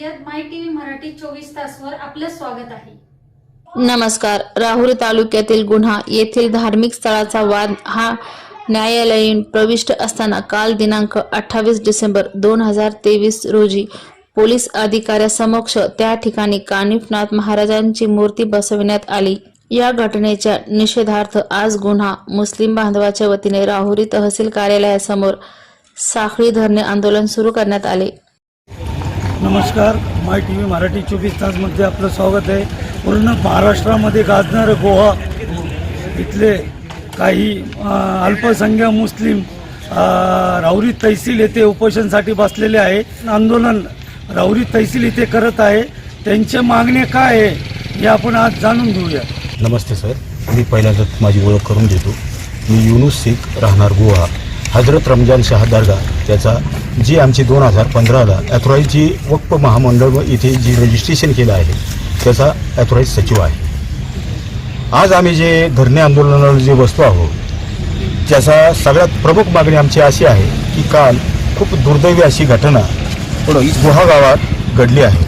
सय्यद माय TV Marathi चोवीस तासवर आपलं स्वागत आहे. नमस्कार. राहुरी तालुक्यातील गुन्हा येथील धार्मिक स्थळाचा वाद. हा न्यायालयीन प्रविष्ट असताना काल दिनांक अठ्ठावीस डिसेंबर दोन हजार तेवीस रोजी पोलीस अधिकाऱ्यासमक्ष त्या ठिकाणी कानिफनाथ महाराजांची मूर्ती बसविण्यात आली. या घटनेच्या निषेधार्थ आज गुन्हा मुस्लिम बांधवाच्या वतीने राहुरी तहसील कार्यालयासमोर साखळी धरणे आंदोलन सुरू करण्यात आले. नमस्कार माय टी व्ही मराठी चोवीस तासमध्ये आपलं स्वागत आहे. पूर्ण महाराष्ट्रामध्ये गाजणारं गोवा इथले काही अल्पसंख्या मुस्लिम राहुरी तहसील येथे उपोषणसाठी बसलेले आहे. आंदोलन राहुरी तहसील इथे करत आहे. त्यांच्या मागण्या काय आहे हे आपण आज जाणून घेऊया. नमस्ते सर. मी पहिल्यांदा माझी ओळख करून देतो. मी युनुस शेख राहणार गोवा हजरत रमजान शाह दर्गा त्याचा जी आमची दोन हजार पंधराला ॲथॉराईज जी वक्फ महामंडळ इथे जी रजिस्ट्रेशन केलं आहे त्याचा ॲथॉराईज सचिव आहे. आज आम्ही जे धरणे आंदोलनाला जे बसतो आहोत त्याचा सगळ्यात प्रमुख मागणी आमची अशी आहे की काल खूप दुर्दैवी अशी घटना गुहा गावात घडली आहे.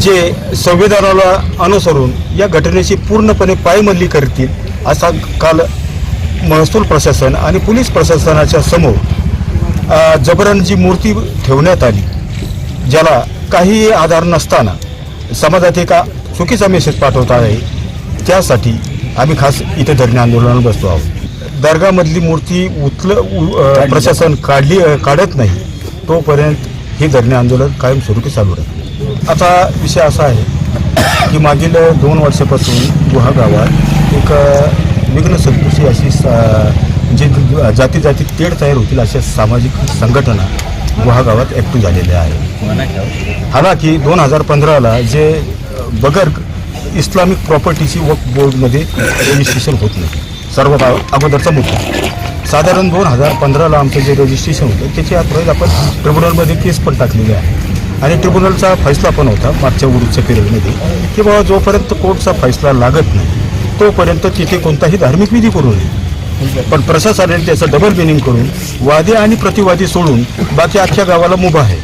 जे संविधानाला अनुसरून या घटनेची पूर्णपणे पायमल्ली करतील असा काल महसूल प्रशासन आणि पोलीस प्रशासनाच्या समोर जबरन जी मूर्ती ठेवण्यात आली ज्याला काहीही आधार नसताना समाजात एका चुकीचा मेसेज पाठवता आहे. त्यासाठी आम्ही खास इथे धरणे आंदोलनाला बसतो आहोत. दर्गामधली मूर्ती उचल प्रशासन काढली काढत नाही तोपर्यंत हे धरणे आंदोलन कायमस्वरूपी चालू राहील. आता विषय असा आहे की मागील दोन वर्षापासून गुहा गावात एक विघ्न सदृशी अशी स- जे जाती जाती तेढ तयार होतील अशा सामाजिक संघटना गुहा गावात ॲक्टिव्ह झालेल्या आहेत. हालाकी दोन हजार पंधराला जे बगर इस्लामिक प्रॉपर्टीची वक्फ बोर्डमध्ये रजिस्ट्रेशन होत नाही. सर्वात अगोदरचा मुद्दा. साधारण दोन हजार पंधराला आमचं जे रजिस्ट्रेशन होतं त्याची आता आपण ट्रिब्युनलमध्ये केस पण टाकलेली आहे. आणि ट्रिब्युनलचा फैसला पण होता मागच्या उरूच्या पिरियडमध्ये की बाबा जोपर्यंत कोर्टचा फैसला लागत नाही तोपर्यंत तिथे कोणताही धार्मिक विधी करू नये. पण प्रशासनाने त्याचं डबल मिनिंग करून वादी आणि प्रतिवादी सोडून बाकी अख्ख्या गावाला मुभा आहे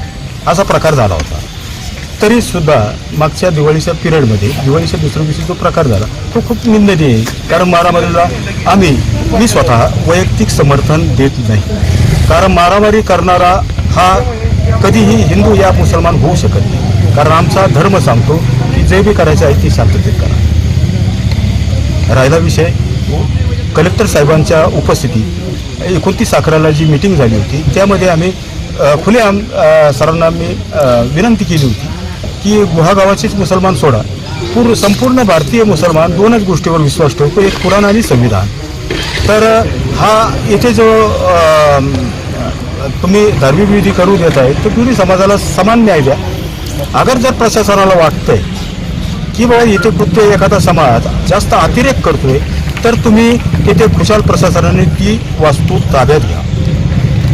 असा प्रकार झाला होता. तरी सुद्धा मागच्या दिवाळीच्या पिरियडमध्ये दिवाळीच्या दुसऱ्या दिवशी जो प्रकार झाला तो खूप निंदनीय आहे. कारण मारामारीला आम्ही मी स्वतः वैयक्तिक समर्थन देत नाही. कारण मारामारी करणारा हा कधीही हिंदू या मुसलमान होऊ शकत नाही. कारण आमचा धर्म सांगतो की जे बी करायचं आहे ते शांततेत करा. राहिला विषय. कलेक्टर साहेबांच्या उपस्थितीत एकोणतीस अकराला जी मीटिंग झाली होती त्यामध्ये आम्ही खुलेआम सरांना मी विनंती केली होती की गुहागावाचेच मुसलमान सोडा. पूर्ण संपूर्ण भारतीय मुसलमान दोनच गोष्टीवर विश्वास ठेवतो एक कुराण आणि संविधान. तर हा इथे जो तुम्ही धार्मिक विधी करू देत आहे तर दोन्ही समाजाला समान न्याय द्या. अगर जर प्रशासनाला वाटतंय की बाबा इथे कृत्य एखादा समाज जास्त अतिरेक करतोय तर तुम्ही तिथे खुशाल प्रशासनाने ती वास्तू ताब्यात घ्या.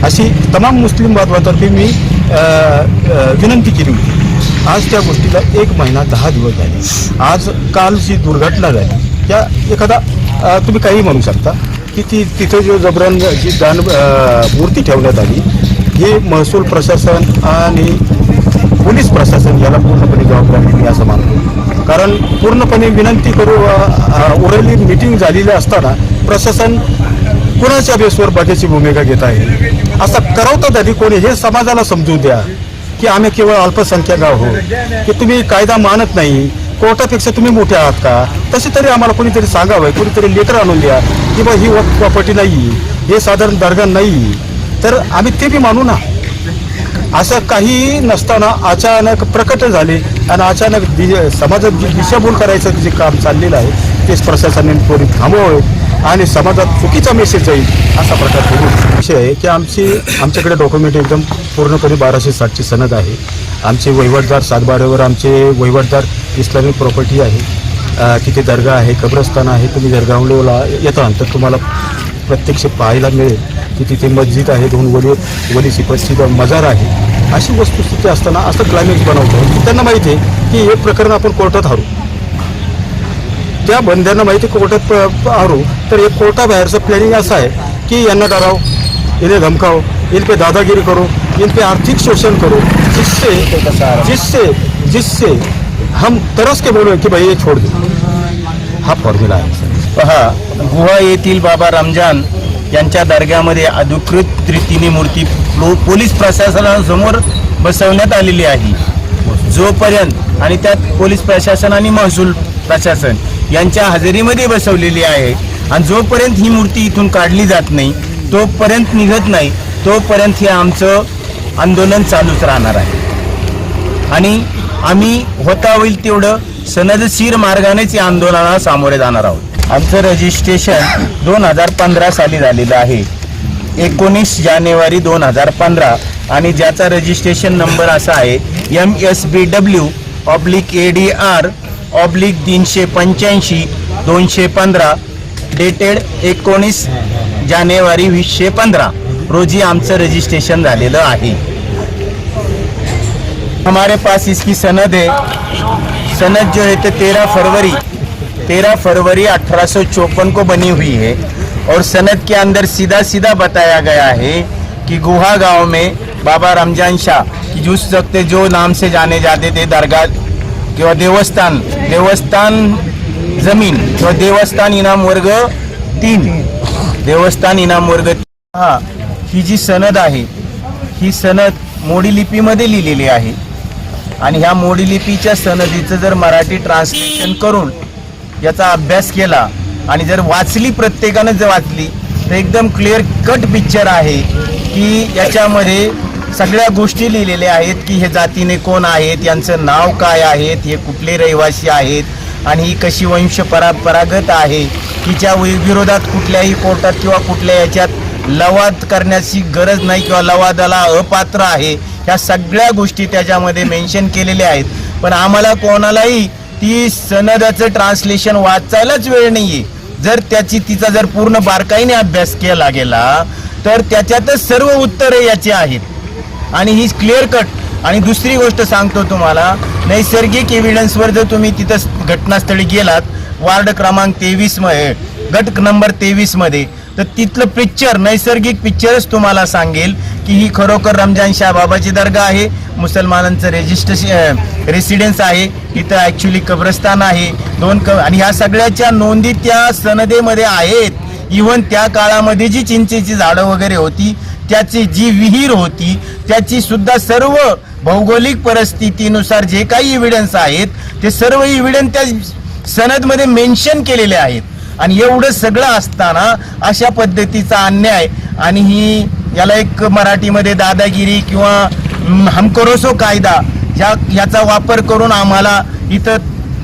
अशी तमाम मुस्लिम बांधवातर्फे मी विनंती केली होती. आज त्या गोष्टीला एक महिना दहा दिवस झाले. आज काल जी दुर्घटना झाली त्या एखादा तुम्ही काही म्हणू शकता की ती तिथे जो जबरन जी दान मूर्ती ठेवण्यात आली हे महसूल प्रशासन आणि पोलीस प्रशासन याला पूर्णपणे जबाबदारी मी असं मानतो. कारण पूर्णपणे विनंती करू उरली मिटिंग झालेली असताना प्रशासन कुणाच्या बेसवर बघायची भूमिका घेत आहे? असं करवता तरी कोणी हे समाजाला समजू द्या की आम्ही केवळ अल्पसंख्याक आहोत की तुम्ही कायदा मानत नाही कोर्टापेक्षा तुम्ही मोठे आहात का? तसे तरी आम्हाला कोणीतरी सांगावं कोणीतरी लेटर आणून द्या की बा ही प्रॉपर्टी नाही हे साधारण दर्गा नाही तर आम्ही ते बी मानू ना. असं काही नसताना अचानक प्रकट झाले आणि अचानक दि समाजात जी दिशाभूल करायचं जे काम चाललेलं आहे तेच प्रशासनाने त्वरित थांबवावे आणि समाजात चुकीचा मेसेज जाईल असा प्रकार विषय आहे की आमची आमच्याकडे डॉक्युमेंट एकदम पूर्णपणे बाराशे साठची सनद आहे. आमचे वहिवटदार सातबाऱ्यावर आमचे वहिवटदार इस्लामिक प्रॉपर्टी आहे. तिथे दर्गा आहे कब्रस्तान आहे तुम्ही जर ग्राउंड येता तर तुम्हाला प्रत्यक्ष पाहायला मिळेल की तिथे मस्जिद आहे दोन वली वलीची प्रसिद्ध मजार आहे. अशी वस्तुस्थिती असताना असं क्लायमॅक्स बनवतो. की त्यांना माहिती आहे की हे प्रकरण आपण कोर्टात हरू. त्या बंद्यांना माहिती आहे कोर्टात प- हरू तर हे कोर्टाबाहेरचं प्लॅनिंग असं आहे की यांना डराव इन्हें धमकाओ इन पे दादागिरी करो इन पे आर्थिक शोषण करो. जिससे जिससे जिससे हम तरस के बोलो कि भाई ये छोड़ दो। हा फॉर्म्युला आहे. पहा गुहा येथील बाबा रमजान यांच्या दर्ग्यामध्ये अधिकृत रीतीने मूर्ती पोलीस प्रशासनासमोर बसवण्यात आलेली आहे. जोपर्यंत आणि त्यात पोलीस प्रशासन आणि महसूल प्रशासन यांच्या हजेरीमध्ये बसवलेली आहे आणि जोपर्यंत ही मूर्ती इथून काढली जात नाही तोपर्यंत निघत नाही तोपर्यंत हे आमचं आंदोलन चालूच राहणार आहे. आणि आम्ही होता होईल तेवढं सनदशीर मार्गानेच या आंदोलनाला सामोरे जाणार आहोत. आमचं रजिस्ट्रेशन दोन हजार पंधरा साली झालेलं आहे. एकोणीस जानेवारी दोन हजार पंधरा आणि ज्याचा रजिस्ट्रेशन नंबर असा आहे M S B W oblique A D R oblique तीनशे पंच्याऐंशी दोनशे पंधरा डेटेड एकोणीस जानेवारी वीसशे पंधरा. रोजी आमचं रजिस्ट्रेशन झालेलं आहे. हमारे पास इसकी सनद है. सनद जो है तो तेरह फरवरी तेरह फरवरी अठारह को बनी हुई है और सनद के अंदर सीधा सीधा बताया गया है कि गुहा गांव में बाबा रमजान शाह की जिस वक्त जो नाम से जाने जाते थे दरगाह किंवा देवस्थान देवस्थान जमीन किंवा देवस्थान इनाम वर्ग तीन देवस्थान इनाम वर्ग हा ही जी सनद आहे ही सनद मोडी लिपीमध्ये लिहिलेली आहे. आणि ह्या मोडी लिपीच्या सनदीचं जर मराठी ट्रान्सलेशन करून याचा अभ्यास केला आणि जर वाचली प्रत्येकानं जर वाचली तर एकदम क्लिअर कट पिक्चर आहे की याच्यामध्ये सगळ्या गोष्टी लिहिलेल्या आहेत की हे जातीने कोण आहेत यांचं नाव काय आहेत हे कुठले रहिवासी आहेत आणि ही कशी वंश परंपरागत आहे हिच्या विरोधात कुठल्याही कोर्टात किंवा कुठल्या याच्यात लवाद करण्याची गरज नाही किंवा लवादाला अपात्र आहे ह्या सगळ्या गोष्टी त्याच्यामध्ये मेन्शन केलेल्या आहेत. पण आम्हाला कोणालाही ती सनदाचं ट्रान्सलेशन वाचायलाच वेळ नाहीये. जर त्याची तिचा जर पूर्ण बारकाईने अभ्यास केला गेला तर त्याच्यातच सर्व उत्तरे याची आहेत. आणि ही क्लिअर कट आणि दुसरी गोष्ट सांगतो तुम्हाला नैसर्गिक एव्हिडन्सवर जर तुम्ही तिथं घटनास्थळी गेलात वार्ड क्रमांक तेवीसमध्ये गट नंबर तेवीसमध्ये तर तिथलं पिक्चर नैसर्गिक पिक्चरच तुम्हाला सांगेल. की ही खरोखर रमजान शाह बाबाची दर्गा आहे. मुसलमानांचं रेजिस्ट्रेशन रेसिडेन्स आहे. इथं ॲक्च्युली कब्रस्तान आहे. दोन क आणि ह्या सगळ्याच्या नोंदी त्या सनदेमध्ये आहेत. इव्हन त्या काळामध्ये जी चिंचेची झाडं वगैरे होती त्याची जी विहीर होती त्याची सुद्धा सर्व भौगोलिक परिस्थितीनुसार जे काही इव्हिडन्स आहेत ते सर्व इव्हिडन्स त्या सनदमध्ये मेन्शन केलेले आहेत. आणि एवढं सगळं असताना अशा पद्धतीचा अन्याय आणि ही याला एक मराठीमध्ये दादागिरी किंवा हमकरोसो कायदा ह्या ह्याचा वापर करून आम्हाला इथं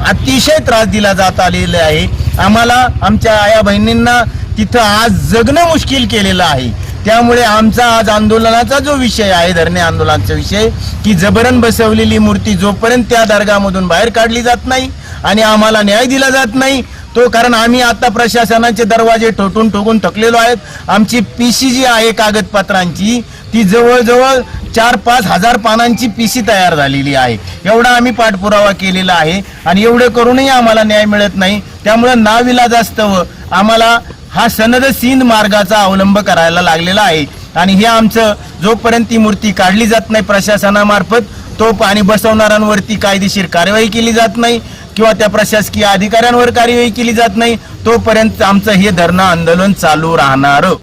अतिशय त्रास दिला जात आलेला आहे. आम्हाला आमच्या आया बहिणींना तिथं आज जगणं मुश्किल केलेलं आहे. त्यामुळे आमचा आज आंदोलनाचा जो विषय आहे धरणे आंदोलनाचा विषय की जबरन बसवलेली मूर्ती जोपर्यंत त्या दर्गामधून बाहेर काढली जात नाही आणि आम्हाला न्याय दिला जात नाही तो कारण आम्ही आता प्रशासनाचे दरवाजे ठोकून ठोकून थकलेलो आहेत. आमची पीसी जी आहे कागदपत्रांची ती जवळजवळ चार पाच हजार पानांची पीसी तयार झालेली आहे. एवढा आम्ही पाठपुरावा केलेला आहे आणि एवढे करूनही आम्हाला न्याय मिळत नाही. त्यामुळे नाविलाजास्तव आम्हाला हा सनद सिंध मार्गाचा अवलंब करायला लागलेला आहे. आणि हे आमचं जोपर्यंत ती मूर्ती काढली जात नाही प्रशासनामार्फत तो पाणी बसवणाऱ्यांवरती कायदेशीर कारवाई केली जात नाही. किंवा त्या प्रशासकीय अधिकाऱ्यांवर कार्यवाही केली जात नाही तोपर्यंत आमचं हे धरणं आंदोलन चालू राहणार.